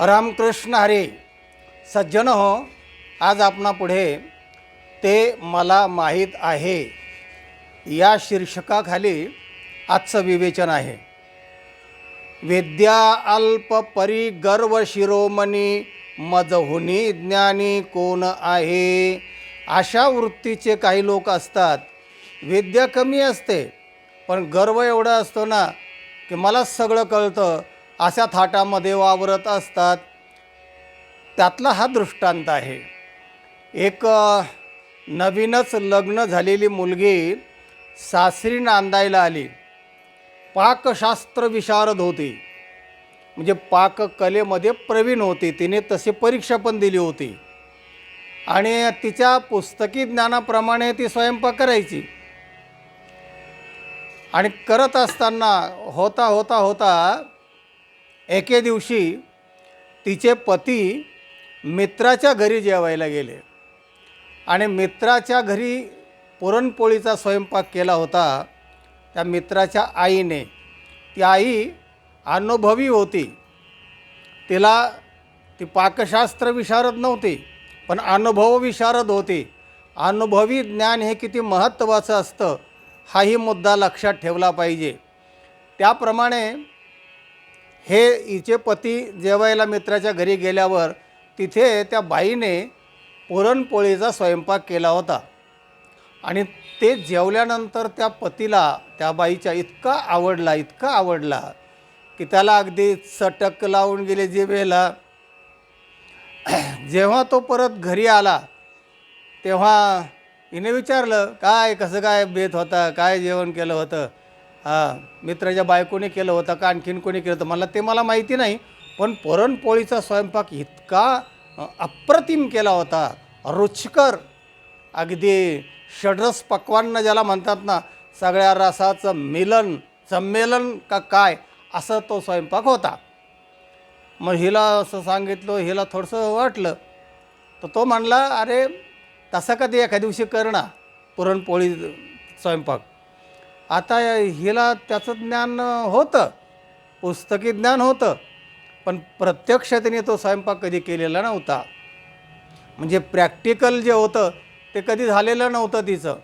रामकृष्ण हरे सज्जन हो आज आपणापुढे ते मला माहीत आहे. या शीर्षकाखाली आजचं विवेचन आहे. विद्या अल्प परी गर्व शिरोमणी मजहुनी ज्ञानी कोण आहे? अशा वृत्तीचे काही लोक असतात. विद्या कमी असते पण गर्व एवढा असतो ना की मला सगळं कळतं. अशा थाटामध्ये वावरत असतात. त्यातला हा दृष्टांत आहे. एक नवीनच लग्न झालेली मुलगी सासरी नांदायला आली. पाकशास्त्र विशारद होती. म्हणजे पाककलेमध्ये प्रवीण होती. तिने तशी परीक्षा पण दिली होती. आणि तिच्या पुस्तकी ज्ञानाप्रमाणे ती स्वयंपाक करायची. आणि करत असताना होता होता होता एके दिवशी तिचे पती मित्राच्या घरी जेवायला गेले. आणि मित्राच्या घरी पुरणपोळीचा स्वयंपाक केला होता त्या मित्राच्या आईने. ती आई अनुभवी होती. तिला ती पाकशास्त्र विशारद नव्हती पण अनुभव विशारद होती. अनुभवी ज्ञान हे किती महत्त्वाचं असतं हाही मुद्दा लक्षात ठेवला पाहिजे. त्याप्रमाणे हे हिचे पती जेवायला मित्राच्या घरी गेल्यावर तिथे त्या बाईने पुरणपोळीचा स्वयंपाक केला होता. आणि ते जेवल्यानंतर त्या पतीला त्या बाईच्या इतका आवडला इतका आवडला की त्याला अगदी चटक लावून गेले जिभेला जेव्हा तो परत घरी आला तेव्हा हिने विचारलं काय कसं काय बेत होता? काय जेवण केलं होतं? हां मित्राच्या बायकोने केलं होतं का आणखीन कोणी केलं होतं? मला ते मला माहिती नाही पण पुरणपोळीचा स्वयंपाक इतका अप्रतिम केला होता. रुचकर. अगदी षड्रस पक्वान्न ज्याला म्हणतात ना सगळ्या रसाचं मिलन संमेलन का काय असं तो स्वयंपाक होता. मग हिला असं सांगितलं हिला थोडंसं वाटलं. तर तो म्हणला अरे तसं कधी एका दिवशी कर ना पुरणपोळी स्वयंपाक. आता हिला त्याचं ज्ञान होतं. पुस्तकी ज्ञान होतं. पण प्रत्यक्ष तिने तो स्वयंपाक कधी केलेला नव्हता. म्हणजे प्रॅक्टिकल जे होतं ते कधी झालेलं नव्हतं तिचं.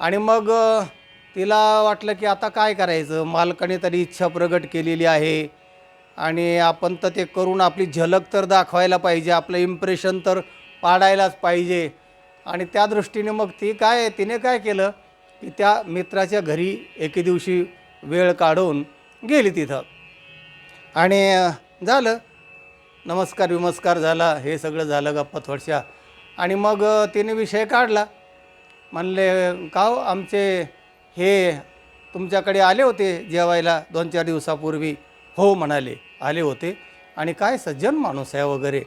आणि मग तिला वाटलं की आता काय करायचं? मालकाने तरी इच्छा प्रगट केलेली आहे. आणि आपण तर ते करून आपली झलक तर दाखवायला पाहिजे आपलं इम्प्रेशन तर पाडायलाच पाहिजे. आणि त्या दृष्टीने मग ती काय तिने काय केलं? की त्या मित्राच्या घरी एके दिवशी वेळ काढून गेली तिथं. आणि झालं. नमस्कार विमस्कार झाला. हे सगळं झालं गप्पा थोडशा. आणि मग तिने विषय काढला. म्हणले का हो, आमचे हे तुमच्याकडे आले होते जेवायला दोन चार दिवसापूर्वी? हो म्हणाले. आले होते. आणि काय सज्जन माणूस आहे वगैरे.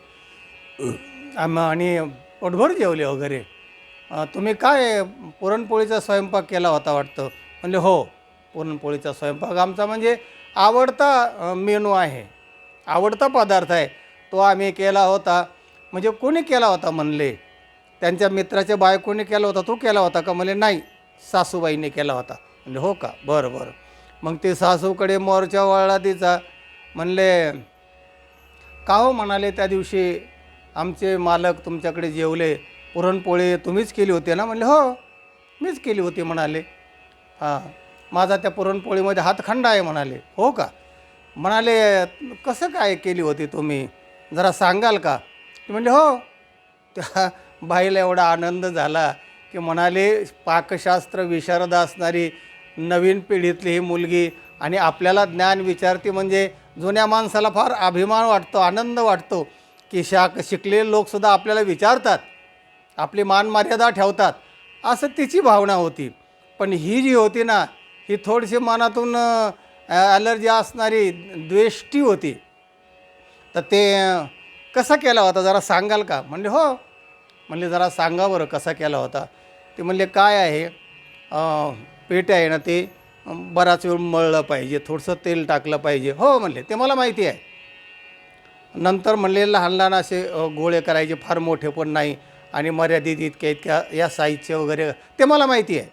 आम आणि पोटभर जेवले वगैरे. तुम्ही काय पुरणपोळीचा स्वयंपाक केला होता वाटतं? म्हणले हो पुरणपोळीचा स्वयंपाक आमचा म्हणजे आवडता मेनू आहे. आवडता पदार्थ आहे. तो आम्ही केला होता. म्हणजे कोणी केला होता म्हणले? त्यांच्या मित्राच्या बायकोने केला होता तो केला होता का? म्हणले नाही सासूबाईने केला होता. म्हणजे हो का? बरं बरं. मग ते सासूकडे मोरच्या वळला तिचा म्हणले का हो म्हणाले त्या दिवशी आमचे मालक तुमच्याकडे जेवले? पुरणपोळी तुम्हीच केली होती ना? म्हणले हो मीच केली होती म्हणाले. हां माझा त्या पुरणपोळीमध्ये हातखंडा आहे म्हणाले. हो का? म्हणाले कसं काय केली होती तुम्ही? जरा सांगाल का? म्हणले हो त्या बाईला एवढा आनंद झाला की म्हणाले पाकशास्त्र विशारद असणारी नवीन पिढीतली ही मुलगी आणि आपल्याला ज्ञान विचारते म्हणजे जुन्या माणसाला फार अभिमान वाटतो आनंद वाटतो की शाक शिकलेले लोकसुद्धा आपल्याला विचारतात. आपली मानमर्यादा ठेवतात असं तिची भावना होती. पण ही जी होती ना ही थोडीशी मनातून ॲलर्जी असणारी द्वेष्टी होती. तर ते कसा केला होता जरा सांगाल का? म्हणले हो. म्हणले जरा सांगा बरं कसा केला होता. ते म्हणले काय आहे? पेट आहे ना ते बराच वेळ मळलं पाहिजे थोडंसं तेल टाकलं पाहिजे. हो म्हणले ते मला माहिती आहे. नंतर म्हणले लहान लहान असे गोळे करायचे फार मोठे पण नाही आणि मर्यादित इतक्या इतक्या या साईजचे वगैरे ते मला माहिती आहे.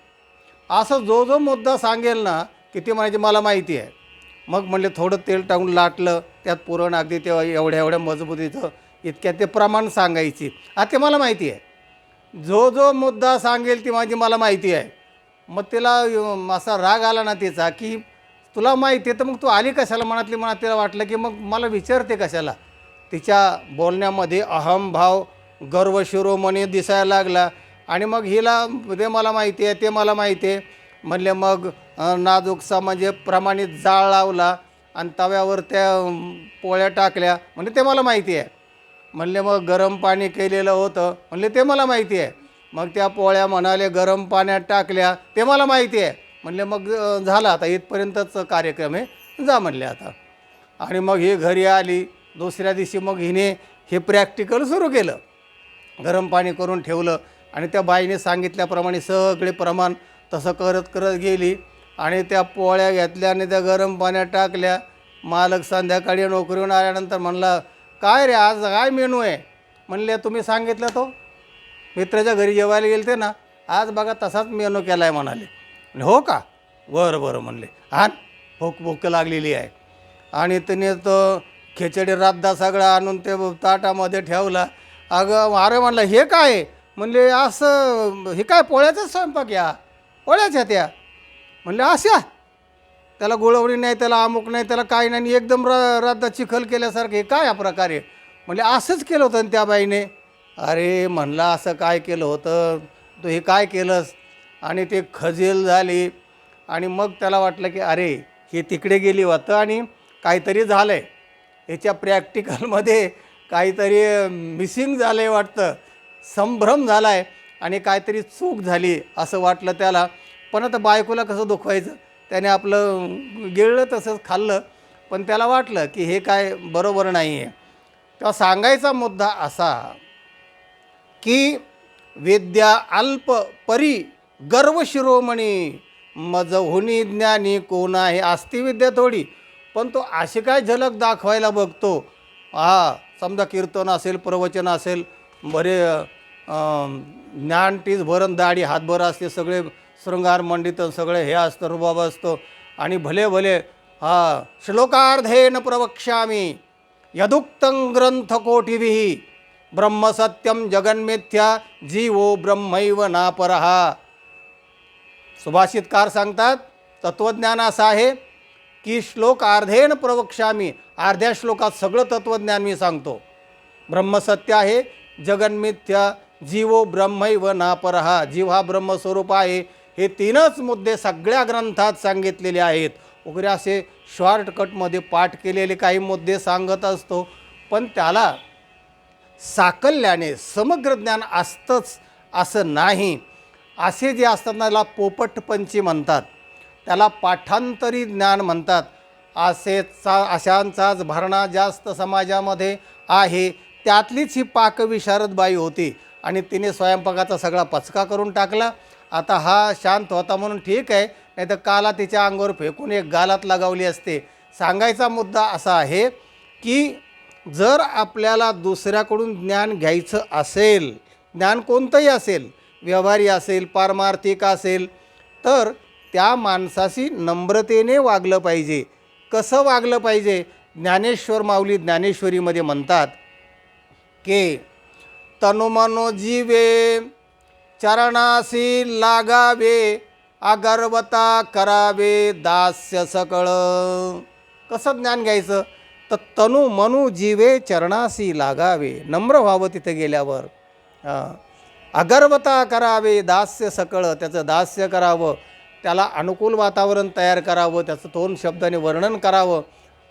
असं जो जो मुद्दा सांगेल ना की ते म्हणायचे मला माहिती आहे. मग म्हणले थोडं तेल टाकून लाटलं त्यात पुरण अगदी ते एवढ्या एवढ्या मजबूतीचं इतक्या ते प्रमाण सांगायची. आता ते मला माहिती आहे. जो जो मुद्दा सांगेल ती माझी मला माहिती आहे. मग तिला असा राग आला ना तिचा की तुला माहिती आहे तर मग तू आली कशाला? मनातली मनात तिला वाटलं की मग मला विचारते कशाला? तिच्या बोलण्यामध्ये अहमभाव गर्व शिरोमणी दिसायला लागला. आणि मग हिला ते मला माहिती आहे ते मला माहिती आहे. म्हणले मग नाजूकचा नाजूकसा म्हणजे प्रमाणित जाळ लावला आणि तव्यावर त्या पोळ्या टाकल्या. म्हणजे ते मला माहिती आहे. म्हणले मग गरम पाणी केलेलं होतं. म्हणले ते मला माहिती आहे. मग त्या पोळ्या म्हणाले गरम पाण्यात टाकल्या. ते मला माहिती आहे. म्हणले मग झालं आता. इथपर्यंतच कार्यक्रम आहे. जा म्हणले आता. आणि मग ही घरी आली. दुसऱ्या दिवशी मग हिने हे प्रॅक्टिकल सुरू केलं. गरम पाणी करून ठेवलं आणि त्या बाईने सांगितल्याप्रमाणे सगळे प्रमाण तसं करत करत गेली आणि त्या पोळ्या घेतल्या आणि त्या गरम पाण्यात टाकल्या. मालक संध्याकाळी नोकरीहून आल्यानंतर म्हणला काय रे आज काय मेनू आहे? म्हणले तुम्ही सांगितलं तो. मित्राच्या घरी जेवायला गेले ते ना आज बघा तसाच मेनू केला आहे म्हणाले हो का? बरं बरं म्हणले. हा भूक भूक लागलेली आहे. आणि त्याने तो खिचडी राबदा सगळा आणून ते ताटामध्ये ठेवला. अगं अरे म्हणलं हे काय? म्हणले असं हे काय पोळ्याचाच स्वयंपाक या? पोळ्याच्या त्या म्हणले अशा. त्याला गुळवणी नाही त्याला अमुक नाही त्याला काही नाही एकदम र रद्दा चिखल केल्यासारखे हे काय या प्रकारे म्हणले असंच केलं होतं त्या बाईने. अरे म्हणला असं काय केलं होतं? तू हे काय केलंस? आणि ते खजेल झाली. आणि मग त्याला वाटलं की अरे हे तिकडे गेली होतं आणि काहीतरी झालं आहे याच्या प्रॅक्टिकलमध्ये काहीतरी मिसिंग झालं आहे वाटतं. संभ्रम झाला आहे आणि काहीतरी चूक झाली असं वाटलं त्याला. पण आता बायकोला कसं दुखवायचं? त्याने आपलं गिळलं तसंच खाल्लं. पण त्याला वाटलं की हे काय बरोबर नाही आहे तेव्हा सांगायचा मुद्दा असा की विद्या अल्प परी गर्व शिरोमणी. मज ज्ञानी कोण आहे? असती विद्या थोडी. पण तो अशी काय झलक दाखवायला बघतो? हा समजा कीर्तन असेल प्रवचन असेल बरे ज्ञान टीज भरण दाढी हातभर असते सगळे शृंगार मंडित सगळे हे असतं रुबाब असतो. आणि भले भले हा श्लोकार्धेन प्रवक्ष्यामी यदुक्तं ग्रंथकोटिभिः ब्रह्मसत्यम जगन्मिथ्या जीवो ब्रह्मैव नापरहा सुभाषितकार सांगतात तत्त्वज्ञान असं आहे की श्लोक अर्धेन प्रवक्ष्यामी. अर्ध्या श्लोकात सगळं तत्त्वज्ञान मी सांगतो. ब्रह्मसत्य आहे जगन्मिथ्या जीवो ब्रह्मैव नापरहा जीव हा ब्रह्मस्वरूप आहे. हे तीनच मुद्दे सगळ्या ग्रंथात सांगितलेले आहेत. वगैरे असे शॉर्टकटमध्ये पाठ केलेले काही मुद्दे सांगत असतो पण त्याला साकल्याने समग्र ज्ञान असतंच असं नाही. असे जे असतात त्याला पोपटपंची म्हणतात. त्याला पाठांतरी ज्ञान म्हणतात. असेचा अशांचाच भरणा जास्त समाजामध्ये आहे. त्यातलीच ही पाकविशारद बाई होती आणि तिने स्वयंपाकाचा सगळा पचका करून टाकला. आता हा शांत होता म्हणून ठीक आहे. नाही तर काला तिच्या अंगावर फेकून एक गालात लगावली असते. सांगायचा मुद्दा असा आहे की जर आपल्याला दुसऱ्याकडून ज्ञान घ्यायचं असेल ज्ञान कोणतंही असेल व्यवहारी असेल पारमार्थिक असेल तर त्या माणसाशी नम्रतेने वागलं पाहिजे. कसं वागलं पाहिजे? ज्ञानेश्वर माऊली ज्ञानेश्वरीमध्ये म्हणतात की तनुमनो जीवे चरणाशी लागावे अगर्वता करावे दास्य सकळ. कसं ज्ञान घ्यायचं? तर तनु मनु जीवे चरणाशी लागावे. नम्र व्हावं तिथं गेल्यावर. अगर्वता करावे दास्य सकळ. त्याचं दास्य करावं. त्याला अनुकूल वातावरण तयार करावं त्याचं दोन शब्दाने वर्णन करावं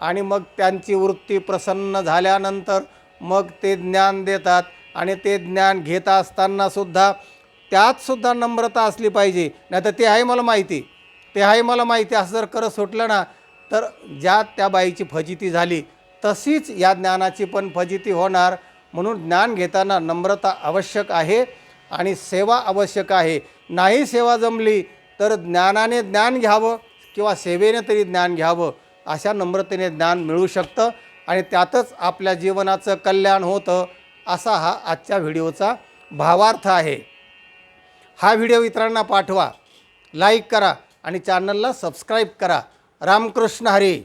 आणि मग त्यांची वृत्ती प्रसन्न झाल्यानंतर मग ते ज्ञान देतात आणि ते ज्ञान घेत असतानासुद्धा त्यातसुद्धा नम्रता असली पाहिजे. नाही तर ते आहे मला माहिती. ते आहे मला माहिती. असं जर करत सुटलं ना तर ज्या त्या बाईची फजिती झाली तशीच या ज्ञानाची पण फजिती होणार. म्हणून ज्ञान घेताना नम्रता आवश्यक आहे आणि सेवा आवश्यक आहे. नाही सेवा जमली तर ज्ञानाने ज्ञान घ्यावं किंवा सेवेने तरी ज्ञान घ्यावं अशा नम्रतेने ज्ञान मिळू शकतं आणि त्यातच आपल्या जीवनाचं कल्याण होतं असा हा आजच्या व्हिडिओचा भावार्थ आहे. हा व्हिडिओ इतरांना पाठवा लाईक करा आणि चॅनलला सबस्क्राईब करा. रामकृष्ण हरी.